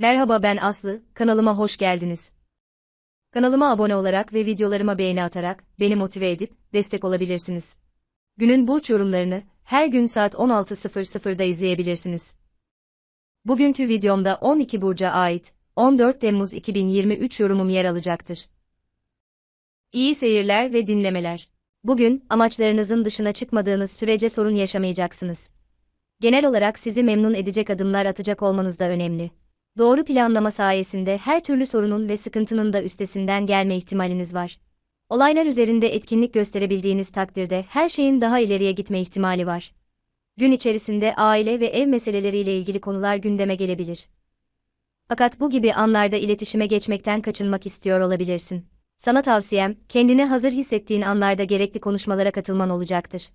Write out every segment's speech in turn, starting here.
Merhaba ben Aslı, kanalıma hoş geldiniz. Kanalıma abone olarak ve videolarıma beğeni atarak beni motive edip destek olabilirsiniz. Günün burç yorumlarını her gün saat 16.00'da izleyebilirsiniz. Bugünkü videomda 12 burca ait 14 Temmuz 2023 yorumum yer alacaktır. İyi seyirler ve dinlemeler. Bugün amaçlarınızın dışına çıkmadığınız sürece sorun yaşamayacaksınız. Genel olarak sizi memnun edecek adımlar atacak olmanız da önemli. Doğru planlama sayesinde her türlü sorunun ve sıkıntının da üstesinden gelme ihtimaliniz var. Olaylar üzerinde etkinlik gösterebildiğiniz takdirde her şeyin daha ileriye gitme ihtimali var. Gün içerisinde aile ve ev meseleleriyle ilgili konular gündeme gelebilir. Fakat bu gibi anlarda iletişime geçmekten kaçınmak istiyor olabilirsin. Sana tavsiyem, kendini hazır hissettiğin anlarda gerekli konuşmalara katılman olacaktır.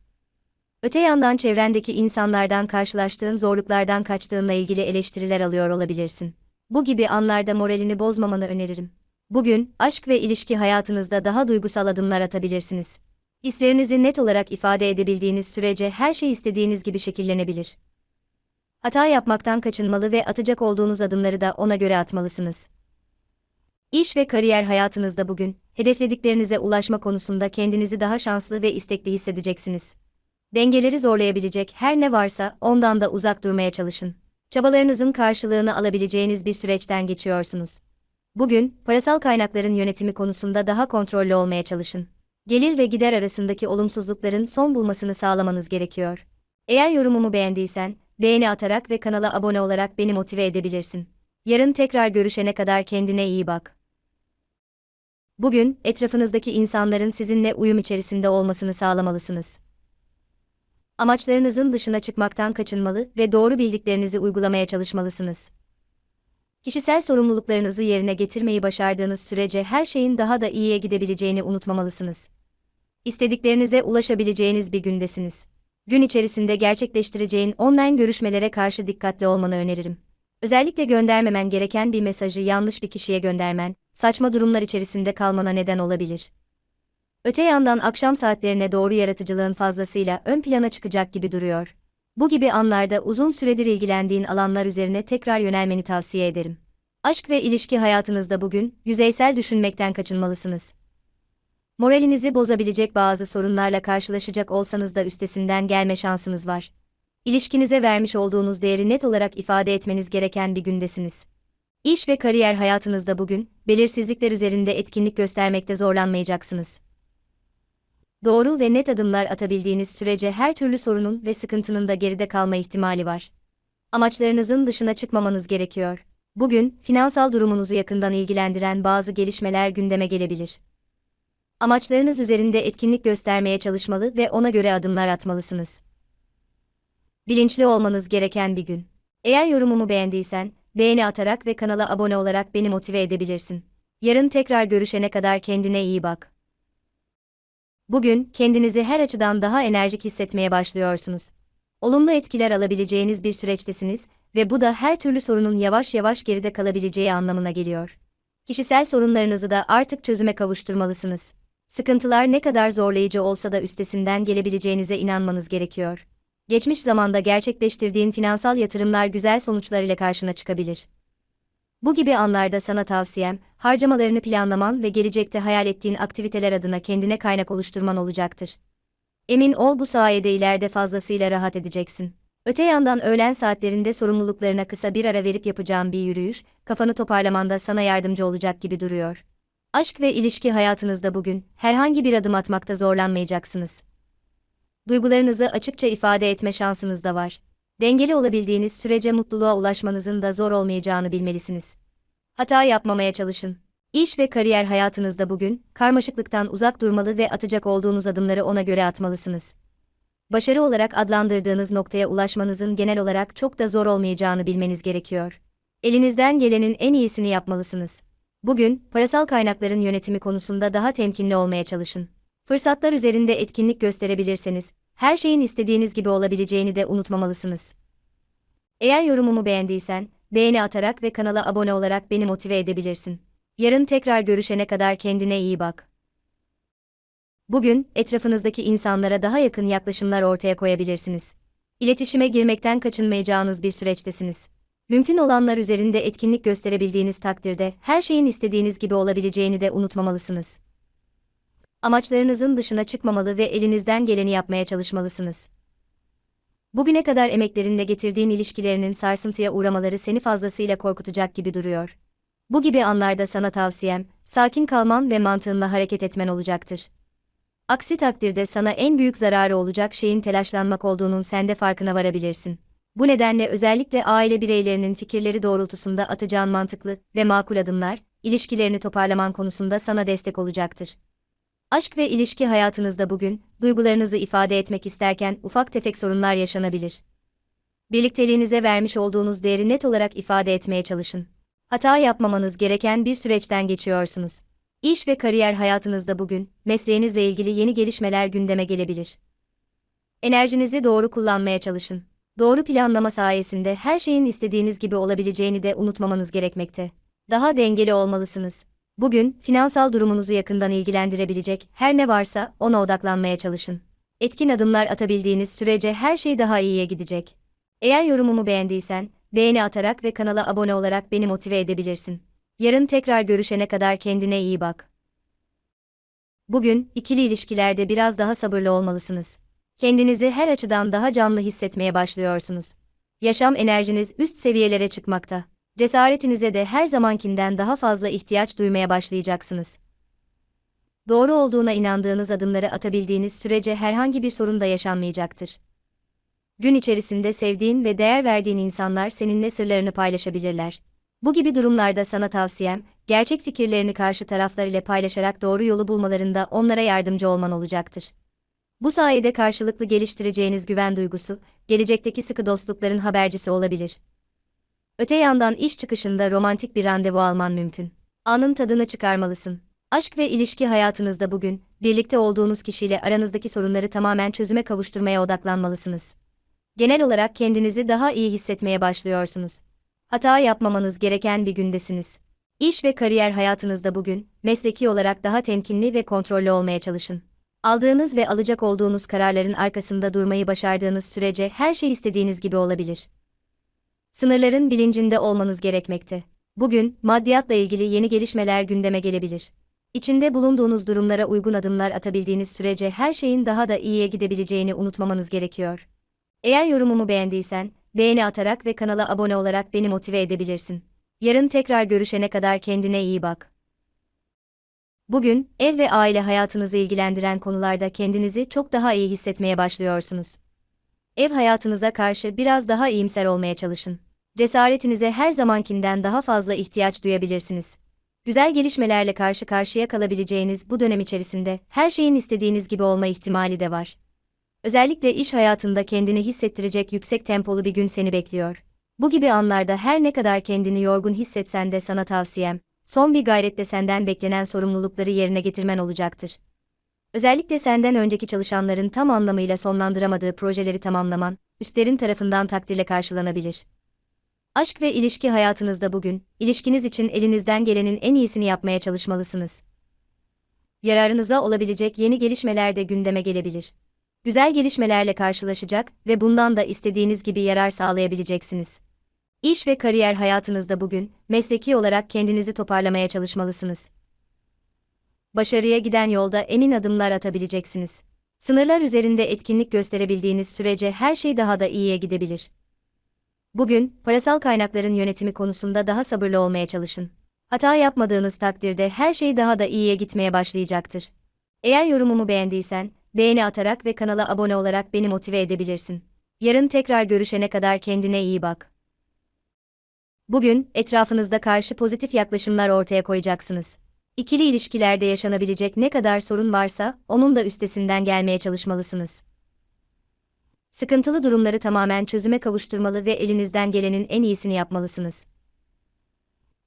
Öte yandan çevrendeki insanlardan karşılaştığın zorluklardan kaçtığınla ilgili eleştiriler alıyor olabilirsin. Bu gibi anlarda moralini bozmamanı öneririm. Bugün, aşk ve ilişki hayatınızda daha duygusal adımlar atabilirsiniz. Hislerinizi net olarak ifade edebildiğiniz sürece her şey istediğiniz gibi şekillenebilir. Hata yapmaktan kaçınmalı ve atacak olduğunuz adımları da ona göre atmalısınız. İş ve kariyer hayatınızda bugün, hedeflediklerinize ulaşma konusunda kendinizi daha şanslı ve istekli hissedeceksiniz. Dengeleri zorlayabilecek her ne varsa ondan da uzak durmaya çalışın. Çabalarınızın karşılığını alabileceğiniz bir süreçten geçiyorsunuz. Bugün, parasal kaynakların yönetimi konusunda daha kontrollü olmaya çalışın. Gelir ve gider arasındaki olumsuzlukların son bulmasını sağlamanız gerekiyor. Eğer yorumumu beğendiysen, beğeni atarak ve kanala abone olarak beni motive edebilirsin. Yarın tekrar görüşene kadar kendine iyi bak. Bugün, etrafınızdaki insanların sizinle uyum içerisinde olmasını sağlamalısınız. Amaçlarınızın dışına çıkmaktan kaçınmalı ve doğru bildiklerinizi uygulamaya çalışmalısınız. Kişisel sorumluluklarınızı yerine getirmeyi başardığınız sürece her şeyin daha da iyiye gidebileceğini unutmamalısınız. İstediklerinize ulaşabileceğiniz bir gündesiniz. Gün içerisinde gerçekleştireceğin online görüşmelere karşı dikkatli olmanı öneririm. Özellikle göndermemen gereken bir mesajı yanlış bir kişiye göndermen, saçma durumlar içerisinde kalmana neden olabilir. Öte yandan akşam saatlerine doğru yaratıcılığın fazlasıyla ön plana çıkacak gibi duruyor. Bu gibi anlarda uzun süredir ilgilendiğin alanlar üzerine tekrar yönelmeni tavsiye ederim. Aşk ve ilişki hayatınızda bugün yüzeysel düşünmekten kaçınmalısınız. Moralinizi bozabilecek bazı sorunlarla karşılaşacak olsanız da üstesinden gelme şansınız var. İlişkinize vermiş olduğunuz değeri net olarak ifade etmeniz gereken bir gündesiniz. İş ve kariyer hayatınızda bugün belirsizlikler üzerinde etkinlik göstermekte zorlanmayacaksınız doğru ve net adımlar atabildiğiniz sürece her türlü sorunun ve sıkıntının da geride kalma ihtimali var. Amaçlarınızın dışına çıkmamanız gerekiyor. Bugün, finansal durumunuzu yakından ilgilendiren bazı gelişmeler gündeme gelebilir. Amaçlarınız üzerinde etkinlik göstermeye çalışmalı ve ona göre adımlar atmalısınız. Bilinçli olmanız gereken bir gün. Eğer yorumumu beğendiysen, beğeni atarak ve kanala abone olarak beni motive edebilirsin. Yarın tekrar görüşene kadar kendine iyi bak. Bugün kendinizi her açıdan daha enerjik hissetmeye başlıyorsunuz. Olumlu etkiler alabileceğiniz bir süreçtesiniz ve bu da her türlü sorunun yavaş yavaş geride kalabileceği anlamına geliyor. Kişisel sorunlarınızı da artık çözüme kavuşturmalısınız. Sıkıntılar ne kadar zorlayıcı olsa da üstesinden gelebileceğinize inanmanız gerekiyor. Geçmiş zamanda gerçekleştirdiğin finansal yatırımlar güzel sonuçlar ile karşına çıkabilir. Bu gibi anlarda sana tavsiyem, harcamalarını planlaman ve gelecekte hayal ettiğin aktiviteler adına kendine kaynak oluşturman olacaktır. Emin ol bu sayede ileride fazlasıyla rahat edeceksin. Öte yandan öğlen saatlerinde sorumluluklarına kısa bir ara verip yapacağın bir yürüyüş, kafanı toparlamanda sana yardımcı olacak gibi duruyor. Aşk ve ilişki hayatınızda bugün herhangi bir adım atmakta zorlanmayacaksınız. Duygularınızı açıkça ifade etme şansınız da var. Dengeli olabildiğiniz sürece mutluluğa ulaşmanızın da zor olmayacağını bilmelisiniz. Hata yapmamaya çalışın. İş ve kariyer hayatınızda bugün, karmaşıklıktan uzak durmalı ve atacak olduğunuz adımları ona göre atmalısınız. Başarı olarak adlandırdığınız noktaya ulaşmanızın genel olarak çok da zor olmayacağını bilmeniz gerekiyor. Elinizden gelenin en iyisini yapmalısınız. Bugün, parasal kaynakların yönetimi konusunda daha temkinli olmaya çalışın. Fırsatlar üzerinde etkinlik gösterebilirseniz, her şeyin istediğiniz gibi olabileceğini de unutmamalısınız. Eğer yorumumu beğendiysen, beğeni atarak ve kanala abone olarak beni motive edebilirsin. Yarın tekrar görüşene kadar kendine iyi bak. Bugün, etrafınızdaki insanlara daha yakın yaklaşımlar ortaya koyabilirsiniz. İletişime girmekten kaçınmayacağınız bir süreçtesiniz. Mümkün olanlar üzerinde etkinlik gösterebildiğiniz takdirde her şeyin istediğiniz gibi olabileceğini de unutmamalısınız. Amaçlarınızın dışına çıkmamalı ve elinizden geleni yapmaya çalışmalısınız. Bugüne kadar emeklerinle getirdiğin ilişkilerinin sarsıntıya uğramaları seni fazlasıyla korkutacak gibi duruyor. Bu gibi anlarda sana tavsiyem, sakin kalman ve mantığınla hareket etmen olacaktır. Aksi takdirde sana en büyük zararı olacak şeyin telaşlanmak olduğunun sen de farkına varabilirsin. Bu nedenle özellikle aile bireylerinin fikirleri doğrultusunda atacağın mantıklı ve makul adımlar, ilişkilerini toparlaman konusunda sana destek olacaktır. Aşk ve ilişki hayatınızda bugün, duygularınızı ifade etmek isterken ufak tefek sorunlar yaşanabilir. Birlikteliğinize vermiş olduğunuz değeri net olarak ifade etmeye çalışın. Hata yapmamanız gereken bir süreçten geçiyorsunuz. İş ve kariyer hayatınızda bugün, mesleğinizle ilgili yeni gelişmeler gündeme gelebilir. Enerjinizi doğru kullanmaya çalışın. Doğru planlama sayesinde her şeyin istediğiniz gibi olabileceğini de unutmamanız gerekmekte. Daha dengeli olmalısınız. Bugün, finansal durumunuzu yakından ilgilendirebilecek her ne varsa ona odaklanmaya çalışın. Etkin adımlar atabildiğiniz sürece her şey daha iyiye gidecek. Eğer yorumumu beğendiysen, beğeni atarak ve kanala abone olarak beni motive edebilirsin. Yarın tekrar görüşene kadar kendine iyi bak. Bugün, ikili ilişkilerde biraz daha sabırlı olmalısınız. Kendinizi her açıdan daha canlı hissetmeye başlıyorsunuz. Yaşam enerjiniz üst seviyelere çıkmakta. Cesaretinize de her zamankinden daha fazla ihtiyaç duymaya başlayacaksınız. Doğru olduğuna inandığınız adımları atabildiğiniz sürece herhangi bir sorun da yaşanmayacaktır. Gün içerisinde sevdiğin ve değer verdiğin insanlar seninle sırlarını paylaşabilirler. Bu gibi durumlarda sana tavsiyem, gerçek fikirlerini karşı taraflar ile paylaşarak doğru yolu bulmalarında onlara yardımcı olman olacaktır. Bu sayede karşılıklı geliştireceğiniz güven duygusu, gelecekteki sıkı dostlukların habercisi olabilir. Öte yandan iş çıkışında romantik bir randevu alman mümkün. Anın tadını çıkarmalısın. Aşk ve ilişki hayatınızda bugün, birlikte olduğunuz kişiyle aranızdaki sorunları tamamen çözüme kavuşturmaya odaklanmalısınız. Genel olarak kendinizi daha iyi hissetmeye başlıyorsunuz. Hata yapmamanız gereken bir gündesiniz. İş ve kariyer hayatınızda bugün, mesleki olarak daha temkinli ve kontrollü olmaya çalışın. Aldığınız ve alacak olduğunuz kararların arkasında durmayı başardığınız sürece her şey istediğiniz gibi olabilir. Sınırların bilincinde olmanız gerekmekte. Bugün, maddiyatla ilgili yeni gelişmeler gündeme gelebilir. İçinde bulunduğunuz durumlara uygun adımlar atabildiğiniz sürece her şeyin daha da iyiye gidebileceğini unutmamanız gerekiyor. Eğer yorumumu beğendiysen, beğeni atarak ve kanala abone olarak beni motive edebilirsin. Yarın tekrar görüşene kadar kendine iyi bak. Bugün, ev ve aile hayatınızı ilgilendiren konularda kendinizi çok daha iyi hissetmeye başlıyorsunuz. Ev hayatınıza karşı biraz daha iyimser olmaya çalışın. Cesaretinize her zamankinden daha fazla ihtiyaç duyabilirsiniz. Güzel gelişmelerle karşı karşıya kalabileceğiniz bu dönem içerisinde her şeyin istediğiniz gibi olma ihtimali de var. Özellikle iş hayatında kendini hissettirecek yüksek tempolu bir gün seni bekliyor. Bu gibi anlarda her ne kadar kendini yorgun hissetsen de sana tavsiyem, son bir gayretle senden beklenen sorumlulukları yerine getirmen olacaktır. Özellikle senden önceki çalışanların tam anlamıyla sonlandıramadığı projeleri tamamlaman, üstlerin tarafından takdirle karşılanabilir. Aşk ve ilişki hayatınızda bugün, ilişkiniz için elinizden gelenin en iyisini yapmaya çalışmalısınız. Yararınıza olabilecek yeni gelişmeler de gündeme gelebilir. Güzel gelişmelerle karşılaşacak ve bundan da istediğiniz gibi yarar sağlayabileceksiniz. İş ve kariyer hayatınızda bugün, mesleki olarak kendinizi toparlamaya çalışmalısınız. Başarıya giden yolda emin adımlar atabileceksiniz. Sınırlar üzerinde etkinlik gösterebildiğiniz sürece her şey daha da iyiye gidebilir. Bugün, parasal kaynakların yönetimi konusunda daha sabırlı olmaya çalışın. Hata yapmadığınız takdirde her şey daha da iyiye gitmeye başlayacaktır. Eğer yorumumu beğendiysen, beğeni atarak ve kanala abone olarak beni motive edebilirsin. Yarın tekrar görüşene kadar kendine iyi bak. Bugün, etrafınızda karşı pozitif yaklaşımlar ortaya koyacaksınız. İkili ilişkilerde yaşanabilecek ne kadar sorun varsa, onun da üstesinden gelmeye çalışmalısınız. Sıkıntılı durumları tamamen çözüme kavuşturmalı ve elinizden gelenin en iyisini yapmalısınız.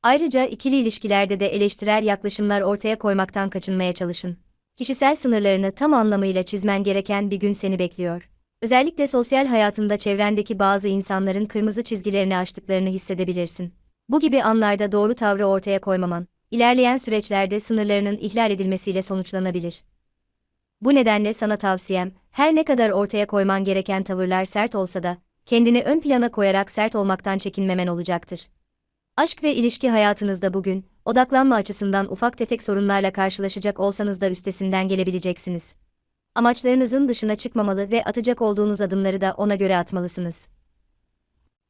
Ayrıca ikili ilişkilerde de eleştirel yaklaşımlar ortaya koymaktan kaçınmaya çalışın. Kişisel sınırlarını tam anlamıyla çizmen gereken bir gün seni bekliyor. Özellikle sosyal hayatında çevrendeki bazı insanların kırmızı çizgilerini aştıklarını hissedebilirsin. Bu gibi anlarda doğru tavrı ortaya koymaman, ilerleyen süreçlerde sınırlarının ihlal edilmesiyle sonuçlanabilir. Bu nedenle sana tavsiyem, her ne kadar ortaya koyman gereken tavırlar sert olsa da, kendini ön plana koyarak sert olmaktan çekinmemen olacaktır. Aşk ve ilişki hayatınızda bugün, odaklanma açısından ufak tefek sorunlarla karşılaşacak olsanız da üstesinden gelebileceksiniz. Amaçlarınızın dışına çıkmamalı ve atacak olduğunuz adımları da ona göre atmalısınız.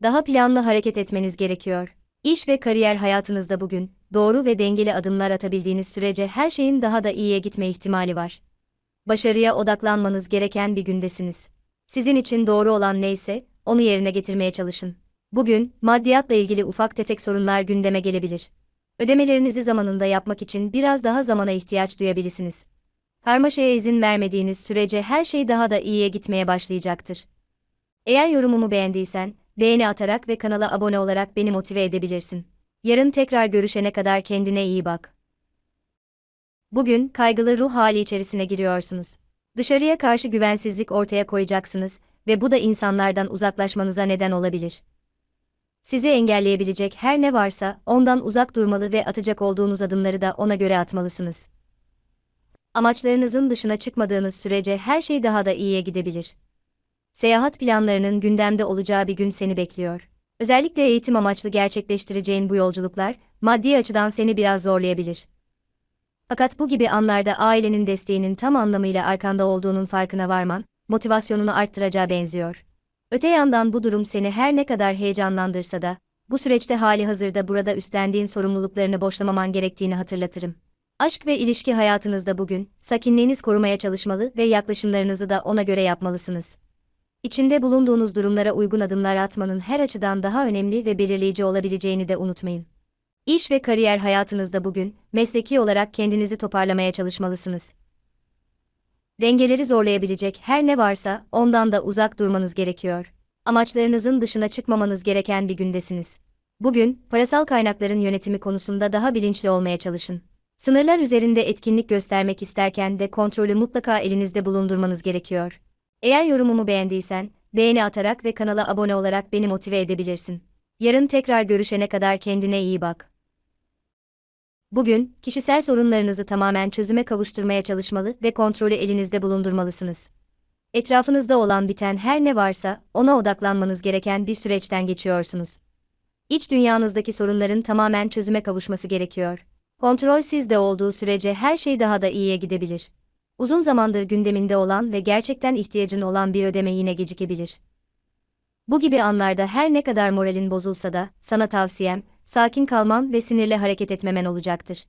Daha planlı hareket etmeniz gerekiyor. İş ve kariyer hayatınızda bugün, doğru ve dengeli adımlar atabildiğiniz sürece her şeyin daha da iyiye gitme ihtimali var. Başarıya odaklanmanız gereken bir gündesiniz. Sizin için doğru olan neyse, onu yerine getirmeye çalışın. Bugün, maddiyatla ilgili ufak tefek sorunlar gündeme gelebilir. Ödemelerinizi zamanında yapmak için biraz daha zamana ihtiyaç duyabilirsiniz. Karmaşaya izin vermediğiniz sürece her şey daha da iyiye gitmeye başlayacaktır. Eğer yorumumu beğendiysen, beğeni atarak ve kanala abone olarak beni motive edebilirsin. Yarın tekrar görüşene kadar kendine iyi bak. Bugün kaygılı ruh hali içerisine giriyorsunuz. Dışarıya karşı güvensizlik ortaya koyacaksınız ve bu da insanlardan uzaklaşmanıza neden olabilir. Sizi engelleyebilecek her ne varsa ondan uzak durmalı ve atacak olduğunuz adımları da ona göre atmalısınız. Amaçlarınızın dışına çıkmadığınız sürece her şey daha da iyiye gidebilir. Seyahat planlarının gündemde olacağı bir gün seni bekliyor. Özellikle eğitim amaçlı gerçekleştireceğin bu yolculuklar, maddi açıdan seni biraz zorlayabilir. Fakat bu gibi anlarda ailenin desteğinin tam anlamıyla arkanda olduğunun farkına varman, motivasyonunu arttıracağı benziyor. Öte yandan bu durum seni her ne kadar heyecanlandırsa da, bu süreçte hali hazırda burada üstlendiğin sorumluluklarını boşlamaman gerektiğini hatırlatırım. Aşk ve ilişki hayatınızda bugün, sakinliğiniz korumaya çalışmalı ve yaklaşımlarınızı da ona göre yapmalısınız. İçinde bulunduğunuz durumlara uygun adımlar atmanın her açıdan daha önemli ve belirleyici olabileceğini de unutmayın. İş ve kariyer hayatınızda bugün, mesleki olarak kendinizi toparlamaya çalışmalısınız. Dengeleri zorlayabilecek her ne varsa ondan da uzak durmanız gerekiyor. Amaçlarınızın dışına çıkmamanız gereken bir gündesiniz. Bugün, parasal kaynakların yönetimi konusunda daha bilinçli olmaya çalışın. Sınırlar üzerinde etkinlik göstermek isterken de kontrolü mutlaka elinizde bulundurmanız gerekiyor. Eğer yorumumu beğendiysen, beğeni atarak ve kanala abone olarak beni motive edebilirsin. Yarın tekrar görüşene kadar kendine iyi bak. Bugün, kişisel sorunlarınızı tamamen çözüme kavuşturmaya çalışmalı ve kontrolü elinizde bulundurmalısınız. Etrafınızda olan biten her ne varsa, ona odaklanmanız gereken bir süreçten geçiyorsunuz. İç dünyanızdaki sorunların tamamen çözüme kavuşması gerekiyor. Kontrol sizde olduğu sürece her şey daha da iyiye gidebilir. Uzun zamandır gündeminde olan ve gerçekten ihtiyacın olan bir ödeme yine gecikebilir. Bu gibi anlarda her ne kadar moralin bozulsa da, sana tavsiyem, sakin kalman ve sinirle hareket etmemen olacaktır.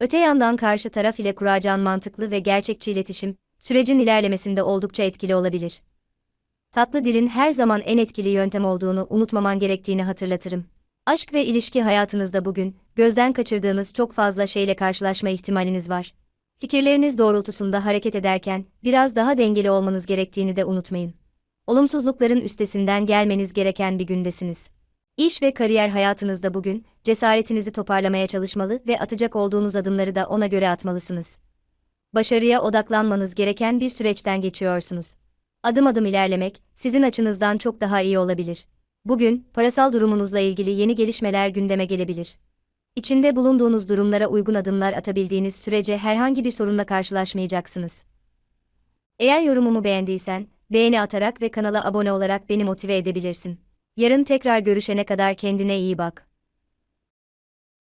Öte yandan karşı taraf ile kuracağın mantıklı ve gerçekçi iletişim, sürecin ilerlemesinde oldukça etkili olabilir. Tatlı dilin her zaman en etkili yöntem olduğunu unutmaman gerektiğini hatırlatırım. Aşk ve ilişki hayatınızda bugün, gözden kaçırdığınız çok fazla şeyle karşılaşma ihtimaliniz var. Fikirleriniz doğrultusunda hareket ederken, biraz daha dengeli olmanız gerektiğini de unutmayın. Olumsuzlukların üstesinden gelmeniz gereken bir gündesiniz. İş ve kariyer hayatınızda bugün, cesaretinizi toparlamaya çalışmalı ve atacak olduğunuz adımları da ona göre atmalısınız. Başarıya odaklanmanız gereken bir süreçten geçiyorsunuz. Adım adım ilerlemek, sizin açınızdan çok daha iyi olabilir. Bugün, parasal durumunuzla ilgili yeni gelişmeler gündeme gelebilir. İçinde bulunduğunuz durumlara uygun adımlar atabildiğiniz sürece herhangi bir sorunla karşılaşmayacaksınız. Eğer yorumumu beğendiysen, beğeni atarak ve kanala abone olarak beni motive edebilirsin. Yarın tekrar görüşene kadar kendine iyi bak.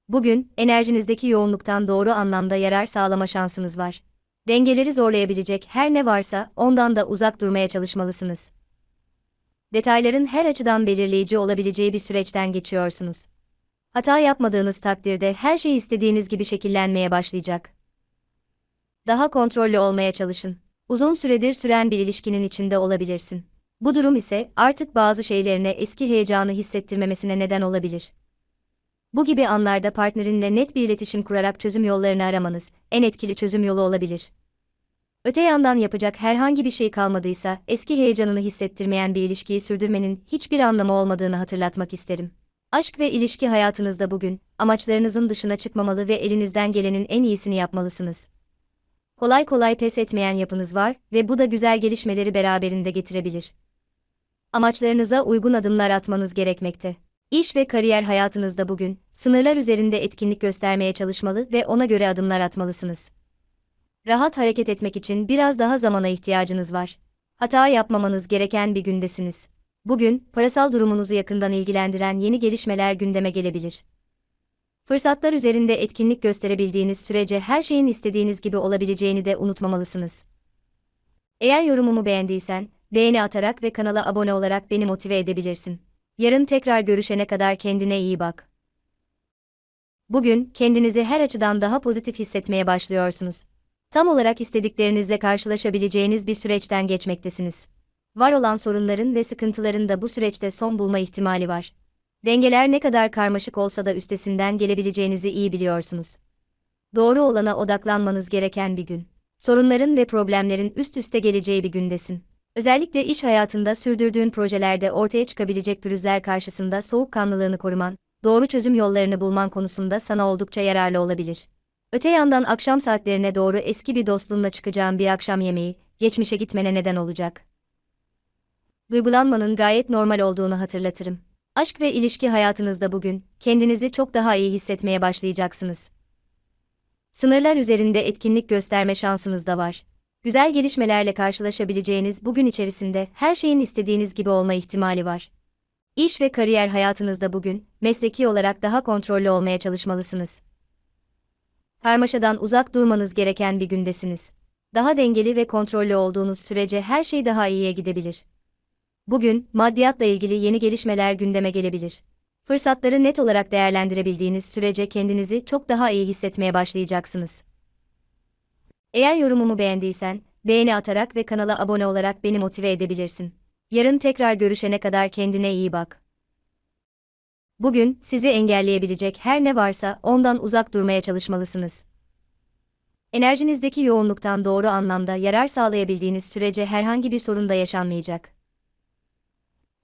Bugün, enerjinizdeki yoğunluktan doğru anlamda yarar sağlama şansınız var. Dengeleri zorlayabilecek her ne varsa ondan da uzak durmaya çalışmalısınız. Detayların her açıdan belirleyici olabileceği bir süreçten geçiyorsunuz. Hata yapmadığınız takdirde her şey istediğiniz gibi şekillenmeye başlayacak. Daha kontrollü olmaya çalışın. Uzun süredir süren bir ilişkinin içinde olabilirsin. Bu durum ise artık bazı şeylerine eski heyecanı hissettirmemesine neden olabilir. Bu gibi anlarda partnerinle net bir iletişim kurarak çözüm yollarını aramanız en etkili çözüm yolu olabilir. Öte yandan yapacak herhangi bir şey kalmadıysa eski heyecanını hissettirmeyen bir ilişkiyi sürdürmenin hiçbir anlamı olmadığını hatırlatmak isterim. Aşk ve ilişki hayatınızda bugün amaçlarınızın dışına çıkmamalı ve elinizden gelenin en iyisini yapmalısınız. Kolay kolay pes etmeyen yapınız var ve bu da güzel gelişmeleri beraberinde getirebilir. Amaçlarınıza uygun adımlar atmanız gerekmekte. İş ve kariyer hayatınızda bugün sınırlar üzerinde etkinlik göstermeye çalışmalı ve ona göre adımlar atmalısınız. Rahat hareket etmek için biraz daha zamana ihtiyacınız var. Hata yapmamanız gereken bir gündesiniz. Bugün, parasal durumunuzu yakından ilgilendiren yeni gelişmeler gündeme gelebilir. Fırsatlar üzerinde etkinlik gösterebildiğiniz sürece her şeyin istediğiniz gibi olabileceğini de unutmamalısınız. Eğer yorumumu beğendiysen, beğeni atarak ve kanala abone olarak beni motive edebilirsin. Yarın tekrar görüşene kadar kendine iyi bak. Bugün, kendinizi her açıdan daha pozitif hissetmeye başlıyorsunuz. Tam olarak istediklerinizle karşılaşabileceğiniz bir süreçten geçmektesiniz. Var olan sorunların ve sıkıntıların da bu süreçte son bulma ihtimali var. Dengeler ne kadar karmaşık olsa da üstesinden gelebileceğinizi iyi biliyorsunuz. Doğru olana odaklanmanız gereken bir gün. Sorunların ve problemlerin üst üste geleceği bir gündesin. Özellikle iş hayatında sürdürdüğün projelerde ortaya çıkabilecek pürüzler karşısında soğukkanlılığını koruman, doğru çözüm yollarını bulman konusunda sana oldukça yararlı olabilir. Öte yandan akşam saatlerine doğru eski bir dostluğunla çıkacağın bir akşam yemeği, geçmişe gitmene neden olacak. Duygulanmanın gayet normal olduğunu hatırlatırım. Aşk ve ilişki hayatınızda bugün, kendinizi çok daha iyi hissetmeye başlayacaksınız. Sınırlar üzerinde etkinlik gösterme şansınız da var. Güzel gelişmelerle karşılaşabileceğiniz bugün içerisinde her şeyin istediğiniz gibi olma ihtimali var. İş ve kariyer hayatınızda bugün, mesleki olarak daha kontrollü olmaya çalışmalısınız. Karmaşadan uzak durmanız gereken bir gündesiniz. Daha dengeli ve kontrollü olduğunuz sürece her şey daha iyiye gidebilir. Bugün, maddiyatla ilgili yeni gelişmeler gündeme gelebilir. Fırsatları net olarak değerlendirebildiğiniz sürece kendinizi çok daha iyi hissetmeye başlayacaksınız. Eğer yorumumu beğendiysen, beğeni atarak ve kanala abone olarak beni motive edebilirsin. Yarın tekrar görüşene kadar kendine iyi bak. Bugün, sizi engelleyebilecek her ne varsa ondan uzak durmaya çalışmalısınız. Enerjinizdeki yoğunluktan doğru anlamda yarar sağlayabildiğiniz sürece herhangi bir sorun da yaşanmayacak.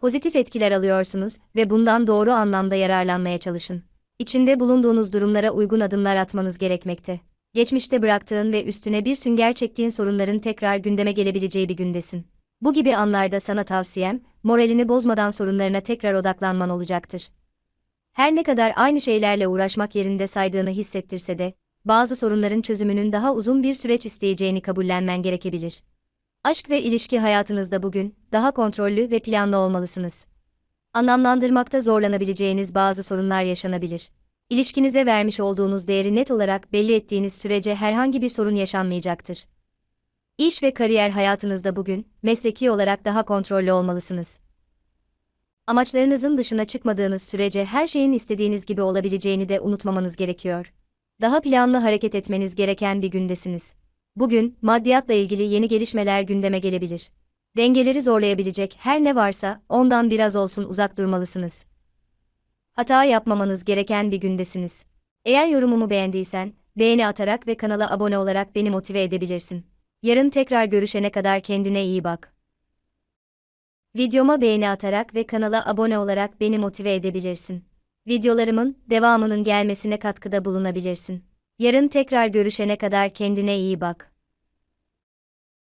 Pozitif etkiler alıyorsunuz ve bundan doğru anlamda yararlanmaya çalışın. İçinde bulunduğunuz durumlara uygun adımlar atmanız gerekmekte. Geçmişte bıraktığın ve üstüne bir sünger çektiğin sorunların tekrar gündeme gelebileceği bir gündesin. Bu gibi anlarda sana tavsiyem, moralini bozmadan sorunlarına tekrar odaklanman olacaktır. Her ne kadar aynı şeylerle uğraşmak yerinde saydığını hissettirse de, bazı sorunların çözümünün daha uzun bir süreç isteyeceğini kabullenmen gerekebilir. Aşk ve ilişki hayatınızda bugün daha kontrollü ve planlı olmalısınız. Anlamlandırmakta zorlanabileceğiniz bazı sorunlar yaşanabilir. İlişkinize vermiş olduğunuz değeri net olarak belli ettiğiniz sürece herhangi bir sorun yaşanmayacaktır. İş ve kariyer hayatınızda bugün mesleki olarak daha kontrollü olmalısınız. Amaçlarınızın dışına çıkmadığınız sürece her şeyin istediğiniz gibi olabileceğini de unutmamanız gerekiyor. Daha planlı hareket etmeniz gereken bir gündesiniz. Bugün, maddiyatla ilgili yeni gelişmeler gündeme gelebilir. Dengeleri zorlayabilecek her ne varsa, ondan biraz olsun uzak durmalısınız. Hata yapmamanız gereken bir gündesiniz. Eğer yorumumu beğendiysen, beğeni atarak ve kanala abone olarak beni motive edebilirsin. Yarın tekrar görüşene kadar kendine iyi bak. Videoma beğeni atarak ve kanala abone olarak beni motive edebilirsin. Videolarımın devamının gelmesine katkıda bulunabilirsin. Yarın tekrar görüşene kadar kendine iyi bak.